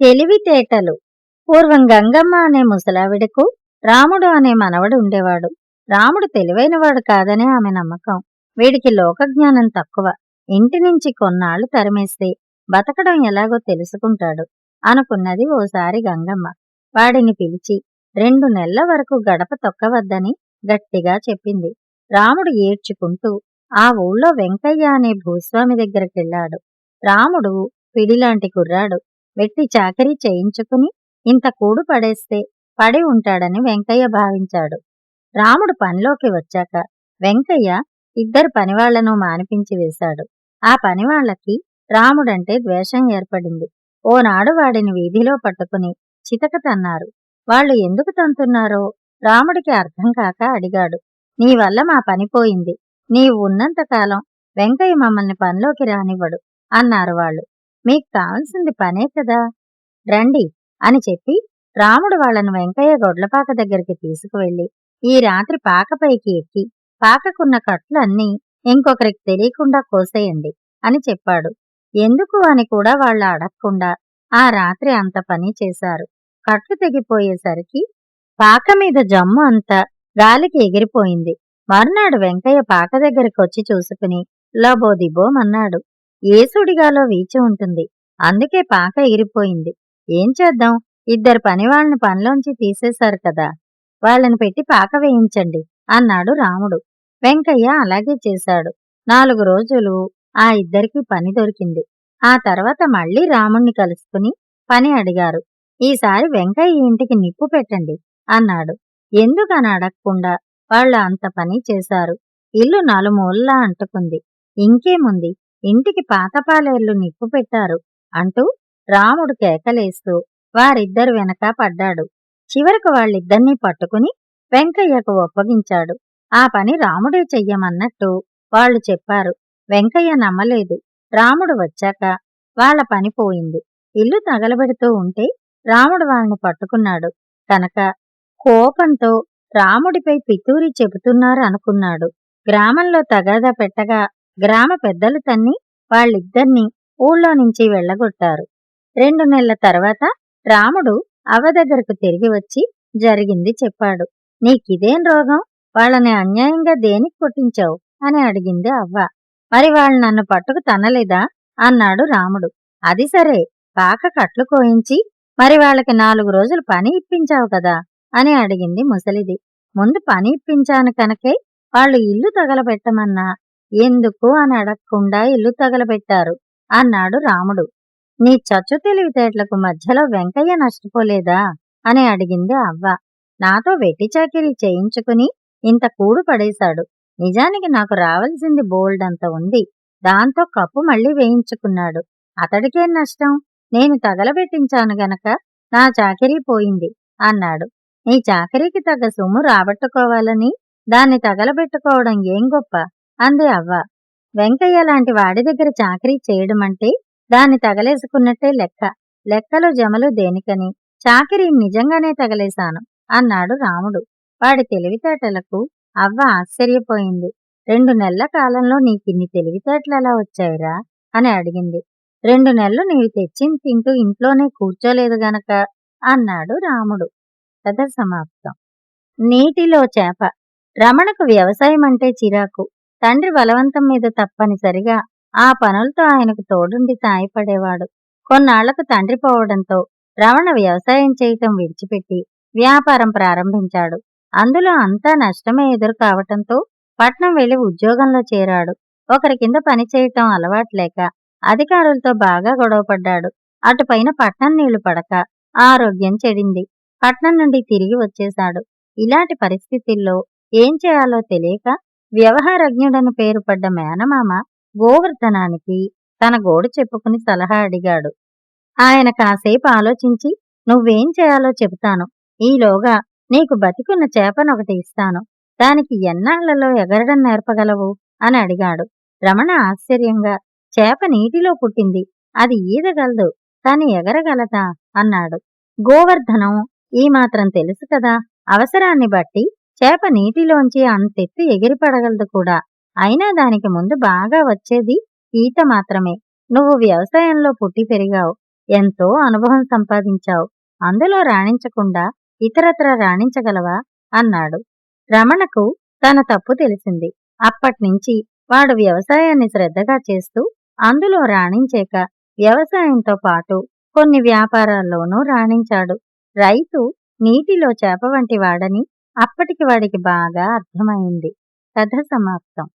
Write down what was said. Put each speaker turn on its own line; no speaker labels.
తెలివితేటలు. పూర్వం గంగమ్మ అనే ముసలావిడకు రాముడు అనే మనవడు ఉండేవాడు. రాముడు తెలివైనవాడు కాదనే ఆమె నమ్మకం. వీడికి లోకజ్ఞానం తక్కువ. ఇంటి నుంచి కొన్నాళ్ళు తరిమేస్తే బతకడం ఎలాగో తెలుసుకుంటాడు అనుకున్నది ఓసారి గంగమ్మ. వాడిని పిలిచి రెండు నెలల వరకు గడప తొక్కవద్దని గట్టిగా చెప్పింది. రాముడు ఏడ్చుకుంటూ ఆ ఊళ్ళో వెంకయ్య అనే భూస్వామి దగ్గరకెళ్ళాడు. రాముడు పిడిలాంటి కుర్రాడు. వెట్టి చాకరీ చేయించుకుని ఇంత కూడు పడేస్తే పడి ఉంటాడని వెంకయ్య భావించాడు. రాముడు పనిలోకి వచ్చాక వెంకయ్య ఇద్దరు పనివాళ్ళను మానిపించి వేశాడు. ఆ పనివాళ్ళకి రాముడంటే ద్వేషం ఏర్పడింది. ఓనాడు వాడిని వీధిలో పట్టుకుని చితక తన్నారు వాళ్ళు ఎందుకు తంతున్నారో? రాముడికి అర్థం కాక అడిగాడు. నీ వల్ల మా పని పోయింది. నీవు ఉన్నంతకాలం వెంకయ్య మమ్మల్ని పనిలోకి రానివ్వడు అన్నారు వాళ్ళు. మీకు కావాల్సింది పనే కదా. రండి అని చెప్పి రాముడు వాళ్ళను వెంకయ్య గొడ్లపాక దగ్గరికి తీసుకువెళ్ళి ఈ రాత్రి పాకపైకి ఎక్కి పాకకున్న కట్లన్నీ ఇంకొకరికి తెలియకుండా కోసేయండి అని చెప్పాడు. ఎందుకు అని కూడా వాళ్ళ అడగకుండా ఆ రాత్రి అంత పని చేశారు. కట్లు తెగిపోయేసరికి పాక మీద జమ్ము అంతా గాలికి ఎగిరిపోయింది. మర్నాడు వెంకయ్య పాక దగ్గరికి వచ్చి చూసుకుని లబోదిబోమన్నాడు. ఏసుడిగాలో వీచి ఉంటుంది. అందుకే పాక ఎగిరిపోయింది ఏం చేద్దాం? ఇద్దరు పనివాళ్ళని పనిలోంచి తీసేశారు కదా. వాళ్ళని పెట్టి పాక వేయించండి అన్నాడు రాముడు. వెంకయ్య అలాగే చేశాడు. నాలుగు రోజులు ఆ ఇద్దరికి పని దొరికింది. ఆ తర్వాత మళ్ళీ రాముణ్ణి కలుసుకుని పని అడిగారు. ఈసారి వెంకయ్య ఇంటికి నిప్పు పెట్టండి అన్నాడు. ఎందుకని అడగకుండా వాళ్ళు అంత పని చేశారు. ఇల్లు నలుమూలలా అంటుకుంది. ఇంకేముంది? ఇంటికి పాతపాలేర్లు నిప్పు పెట్టారు అంటూ రాముడు కేకలేస్తూ వారిద్దరు వెనక పడ్డాడు. చివరకు వాళ్ళిద్దరినీ పట్టుకుని వెంకయ్యకు ఒప్పగించాడు. ఆ పని రాముడే చెయ్యమన్నట్టు వాళ్ళు చెప్పారు. వెంకయ్య నమ్మలేదు. రాముడు వచ్చాక వాళ్ళ పని పోయింది. ఇల్లు తగలబెడుతూ ఉంటే రాముడు వాళ్ళని పట్టుకున్నాడు. కనుక కోపంతో రాముడిపై పితూరి చెబుతున్నారు అనుకున్నాడు. గ్రామంలో తగాదా పెట్టగా గ్రామ పెద్దలు తన్ని వాళ్ళిద్దరినీ ఊళ్ళో నుంచి వెళ్ళగొట్టారు. రెండు నెలల తర్వాత రాముడు అవ్వ దగ్గరకు తిరిగి వచ్చి జరిగింది చెప్పాడు. నీకిదేం రోగం? వాళ్ళని అన్యాయంగా దేనికి కొట్టించావు? అని అడిగింది అవ్వ. మరి వాళ్ళు నన్ను పట్టుకు తనలేదా అన్నాడు రాముడు. అది సరే పాక కట్లు కోయించి మరి వాళ్ళకి నాలుగు రోజులు పని ఇప్పించావు కదా? అని అడిగింది ముసలిది. ముందు పని ఇప్పించాను కనుకే వాళ్ళు ఇల్లు తగలబెట్టమన్నా ఎందుకు అని అడగకుండా ఇల్లు తగలబెట్టారు అన్నాడు రాముడు. నీ చచ్చు తెలివితేటలకు మధ్యలో వెంకయ్య నష్టపోలేదా అని అడిగింది అవ్వ. నాతో వెట్టి చాకిరీ చేయించుకుని ఇంత కూడు పడేశాడు. నిజానికి నాకు రావలసింది బోల్డ్ అంత ఉంది. దాంతో కప్పు మళ్ళీ వేయించుకున్నాడు. అతడికేం నష్టం? నేను తగలబెట్టించాను గనక నా చాకరీ పోయింది అన్నాడు. నీ చాకరీకి తగ్గ సొమ్ము రాబట్టుకోవాలని దాన్ని తగలబెట్టుకోవడం ఏం గొప్ప? అంది అవ్వ. వెంకయ్య లాంటి వాడి దగ్గర చాకరీ చేయడమంటే దాన్ని తగలేసుకున్నట్టే లెక్క. లెక్కలు జమలు దేనికని? చాకిరీ నిజంగానే తగలేశాను అన్నాడు రాముడు. వాడి తెలివితేటలకు అవ్వ ఆశ్చర్యపోయింది. రెండు నెలల కాలంలో నీకిన్ని తెలివితేటలు ఎలా వచ్చాయిరా? అని అడిగింది. రెండు నెలలు నీవు తెచ్చింది తింటూ ఇంట్లోనే కూర్చోలేదు గనక అన్నాడు రాముడు. కథ సమాప్తం. నీటిలో చేప. రమణకు వ్యవసాయం అంటే చిరాకు. తండ్రి బలవంతం మీద తప్పనిసరిగా ఆ పనులతో ఆయనకు తోడుండి సాయపడేవాడు. కొన్నాళ్ళకు తండ్రి పోవడంతో రమణ వ్యవసాయం చేయటం విడిచిపెట్టి వ్యాపారం ప్రారంభించాడు. అందులో అంతా నష్టమే ఎదురు కావటంతో పట్నం వెళ్ళి ఉద్యోగంలో చేరాడు. ఒకరి కింద పని చేయటం అలవాట్లేక అధికారులతో బాగా గొడవపడ్డాడు. అటుపైన పట్నం నీళ్ళు పడక ఆరోగ్యం చెడింది. పట్నం నుండి తిరిగి వచ్చేశాడు. ఇలాంటి పరిస్థితుల్లో ఏం చేయాలో తెలియక వ్యవహారజ్ఞుడను పేరుపడ్డ మేనమామ గోవర్ధనానికి తన గోడు చెప్పుకుని సలహా అడిగాడు. ఆయన కాసేపు ఆలోచించి నువ్వేం చేయాలో చెబుతాను. ఈలోగా నీకు బతికున్న చేపనొకటి ఇస్తాను. దానికి ఎన్నాళ్ళలో ఎగరడం నేర్పగలవు? అని అడిగాడు. రమణ ఆశ్చర్యంగా చేప నీటిలో పుట్టింది. అది ఈదగలదు. కాని ఎగరగలదా? అన్నాడు. గోవర్ధనం ఈ మాత్రం తెలుసు కదా అవసరాన్ని బట్టి చేప నీటిలోంచి అంతెత్తు ఎగిరిపడగలదు కూడా. అయినా దానికి ముందు బాగా వచ్చేది ఈత మాత్రమే. నువ్వు వ్యవసాయంలో పుట్టి పెరిగావు. ఎంతో అనుభవం సంపాదించావు. అందులో రాణించకుండా ఇతరత్ర రాణించగలవా? అన్నాడు. రమణకు తన తప్పు తెలిసింది. అప్పట్నుంచి వాడు వ్యవసాయాన్ని శ్రద్ధగా చేస్తూ అందులో రాణించాక వ్యవసాయంతో పాటు కొన్ని వ్యాపారాల్లోనూ రాణించాడు. రైతు నీటిలో చేప వంటి వాడని అప్పటికి వాడికి బాగా అర్థమైంది. కథ సమాప్తం.